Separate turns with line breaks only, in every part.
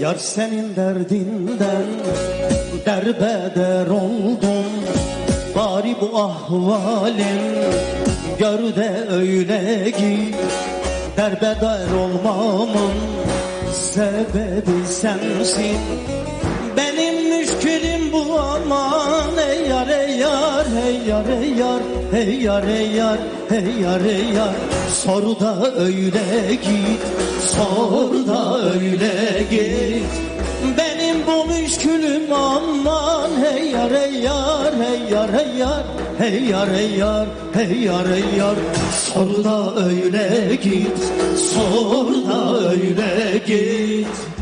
Yar senin derdinden derbeder oldum. Bari bu ahvalin gör de öyle ki Derbeder olmamın sebebi sensin. Benim müşkülüm bu aman Ey yar ey yar hey yar ey yar Hey yar ey yar hey yar ey yar Sor da öyle git Sor da öyle git Benim bu müşkülüm aman Hey yar ey yar hey yar hey yar Hey yar ey yar hey yar ey yar Sor da öyle git Sor da öyle git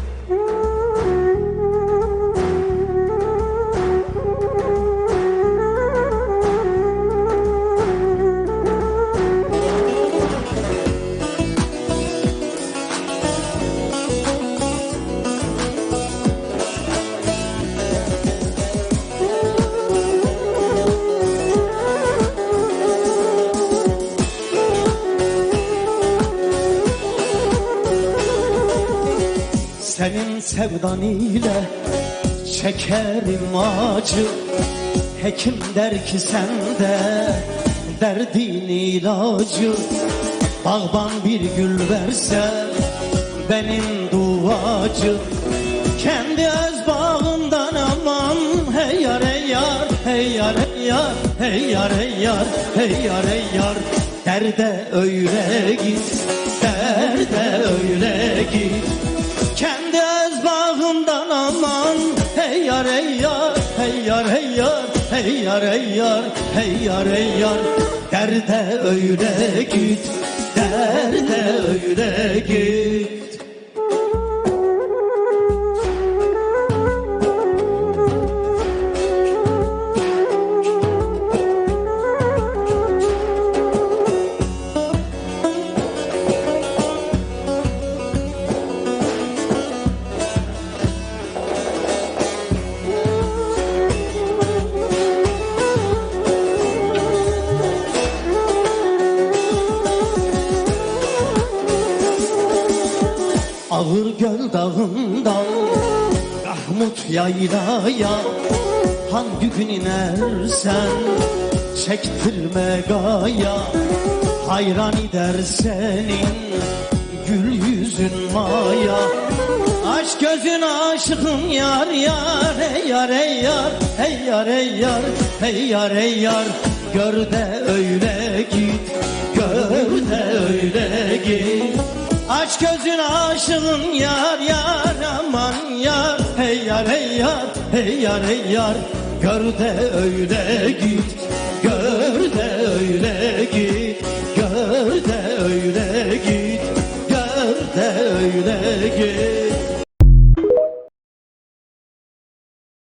Senin sevdan ile çekerim acı. Hekim der ki sende derdin ilacı. Bağban bir gül verse benim duacı. Kendi öz bağımdan aman Hey yar hey yar hey yar hey yar Hey yar hey yar hey yar hey yar. Derde öyle git Derde öyle git bağımdan aman Hey yar hey yar hey yar hey yar Hey yar hey yar hey yar hey yar. Derde öyle git Derde öyle git Ağır göl dağından Rahmut yaylaya Hangi gün inersen Çektirme gaya Hayran eder senin Gül yüzün maya Aşk gözün aşığım yar yar Hey yar hey yar Hey yar hey yar Hey yar hey yar Gör de öyle git Aç gözün aşığın yar yar aman yar. Hey yar hey yar hey yar hey yar. Gör de öyle git Gör de öyle git. Gör de öyle git Gör de öyle git